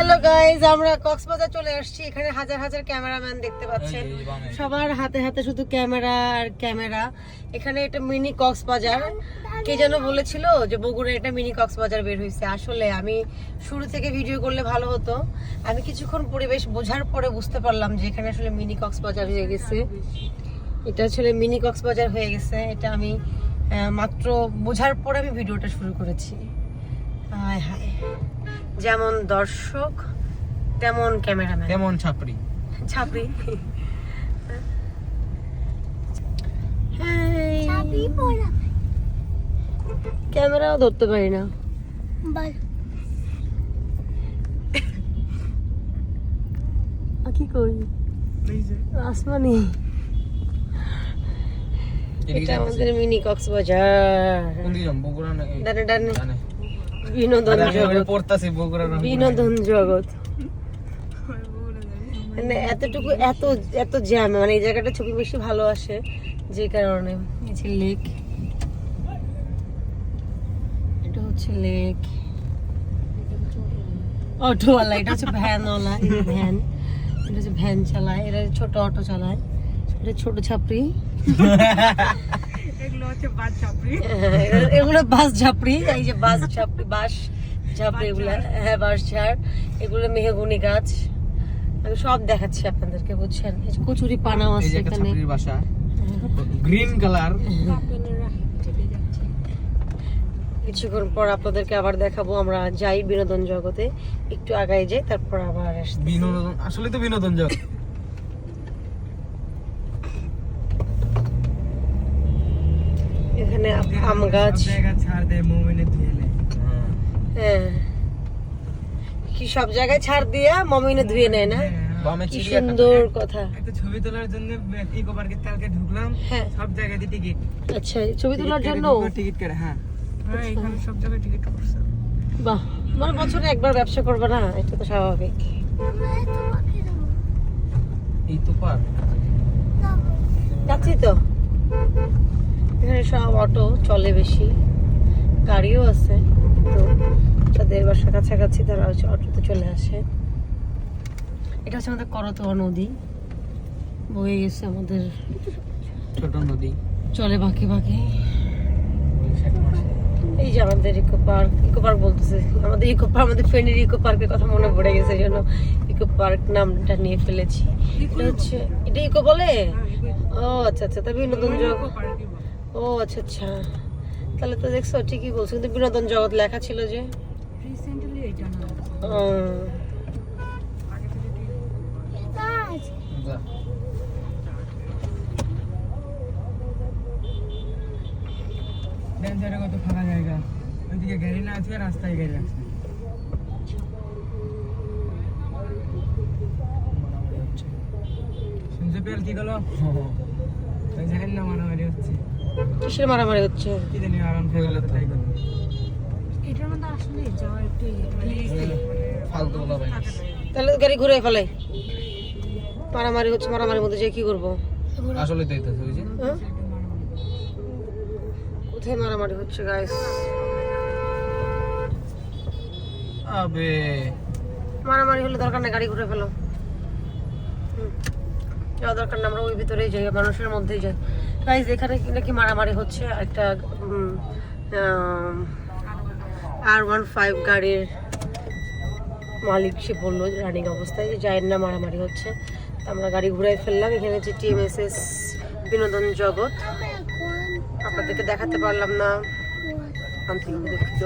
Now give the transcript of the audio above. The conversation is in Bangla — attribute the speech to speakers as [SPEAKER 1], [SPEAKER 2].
[SPEAKER 1] হ্যালো গাইজ আমরা কক্সবাজার চলে আসছি। এখানে হাজার হাজার ক্যামেরাম্যান দেখতে পাচ্ছেন। সবার হাতে হাতে শুধু ক্যামেরা আর ক্যামেরা। এখানে এটা মিনি কক্সবাজার। কে যেন বলেছিল যে বগুড়া এটা মিনি কক্সবাজার বের হয়েছে আসলে আমি শুরু থেকে ভিডিও করলে ভালো হতো। আমি কিছুক্ষণ পরিবেশ বোঝার পরে বুঝতে পারলাম যে এখানে আসলে মিনি কক্সবাজার হয়ে গেছে। এটা আসলে মিনি কক্সবাজার হয়ে গেছে। এটা আমি মাত্র বোঝার পরে আমি ভিডিওটা শুরু করেছি। হায় হায়। যেমন দর্শক তেমন ক্যামেরাম্যান।
[SPEAKER 2] তেমন ছাপড়ি।
[SPEAKER 1] ছাপড়ি। ক্যামেরাও ধরতে পারি না। কি করি? আসমানি। এটা আমাদের মিনি কক্সবাজার।
[SPEAKER 2] কোন দিকে যাব? বগুড়া না
[SPEAKER 1] ডানে ডানে।
[SPEAKER 2] ডানে।
[SPEAKER 1] বিনোদন জগৎ। বিনোদন জগৎ। মানে এতটুকু এত এত জ্যাম মানে এই জায়গাটা ছবি বেশি ভালো আসে যে কারণে। এই যে লেক এটা হচ্ছে লেক অটোওয়ালা এটা হচ্ছে ভ্যানওয়ালা ভ্যান। এটা হচ্ছে ভ্যান চালায় এটা ছোট অটো চালায়। এটা ছোট ছাপড়ি। এগুলো- এগুলো বাস ঝাপড়ি এই যে বাস ঝাপড়ি বাস ঝাপড়ি এগুলো। হ্যাঁ বাস ঝাড়। এগুলো মেহগুনি গাছ। আমি সব দেখাচ্ছি আপনাদেরকে বুঝছেন? এই যে কচুরি পানাও আছে
[SPEAKER 2] যে
[SPEAKER 1] এখানে।
[SPEAKER 2] বাসা। Green colour.
[SPEAKER 1] কিছুক্ষণ পর আপনাদেরকে আবার দেখাবো আমরা যাই বিনোদন জগতে। একটু আগায় যাই তারপর আবার আসছি
[SPEAKER 2] বিনোদন আসলে তো বিনোদন জগৎ।
[SPEAKER 1] এখানে আম গাছ। হ্যাঁ। কি সব জায়গায় ছাড় দিয়া মমিনে ধুয়ে নেয় না? কি সুন্দর কথা।
[SPEAKER 3] একটা ছবি তোলার জন্য ইকো পার্কের কালকে ঢুকলাম
[SPEAKER 1] হ্যাঁ।
[SPEAKER 3] সব জায়গায় টিকিট।
[SPEAKER 1] আচ্ছা ছবি তোলার জন্য
[SPEAKER 3] টিকিট কেটে হ্যাঁ। হ্যাঁ এখানে সব জায়গায় টিকিট করছে।
[SPEAKER 1] বাহ মানে বছরে একবার ব্যবসা করবে না? এটা তো স্বাভাবিক।
[SPEAKER 2] এই তো পার
[SPEAKER 1] যাচ্ছি তো? এখানে সব অটো চলে বেশি। গাড়িও আছে তো যাদের বাসা কাছাকাছি তারা হচ্ছে অটোতে চলে আসে। এটা হচ্ছে আমাদের করতোয়া নদী। বয়ে গেছে আমাদের
[SPEAKER 2] ছোট নদী।
[SPEAKER 1] চলে বাকি বাকি। এই যে আমাদের ইকো পার্ক ইকো পার্ক বলতেছে আমাদের ইকো পার্ক আমাদের ফ্রেন্ডের ইকো পার্কের কথা মনে পড়ে গেছে এই জন্য ইকো পার্ক নামটা নিয়ে ফেলেছি। এটা হচ্ছে এটা ইকো বলে? ও আচ্ছা আচ্ছা তা বিনোদন জগৎ ও আচ্ছা আচ্ছা। তাহলে তো দেখছ ঠিকই বলছো। কিন্তু বিনোদন জগৎ লেখা ছিল যে।
[SPEAKER 3] রিসেন্টলি এটা না।
[SPEAKER 2] যা।
[SPEAKER 3] কত ফাঁকা জায়গা। ওইদিকে গাড়ি না আছে রাস্তায় গাড়ি আছে। শুনতে পেল কি গেল জানেন না মারামারি হচ্ছে
[SPEAKER 1] কিসের মারামারি হচ্ছে?
[SPEAKER 3] কি জানি আরাম গেল তাই গেল
[SPEAKER 4] এটার মধ্যে আসলে যাওয়া একটু
[SPEAKER 2] ফালতু বলা ভাই
[SPEAKER 1] তাহলে গাড়ি ঘুরে ফেলে। মারামারি হচ্ছে মারামারির মধ্যে যে কি করব?
[SPEAKER 2] আসলে তো
[SPEAKER 1] হ্যাঁ? কোথায় মারামারি হচ্ছে গাইস
[SPEAKER 2] আবে।
[SPEAKER 1] মারামারি হলে দরকার নেই গাড়ি ঘুরে ফেলো। যাওয়া দরকার না আমরা ওই ভিতরেই যাই মানুষের মধ্যেই যাই। গাইস এখানে নাকি মারামারি হচ্ছে। একটা আর ওয়ান ফাইভ গাড়ির মালিক সে বলল রানিং অবস্থায় যে যায়ের না মারামারি হচ্ছে। আমরা গাড়ি ঘুরাই ফেললাম। এখানে হচ্ছে টিএমএসএস বিনোদন জগৎ। আপনাদেরকে দেখাতে পারলাম না। আন্তরিক দুঃখিত।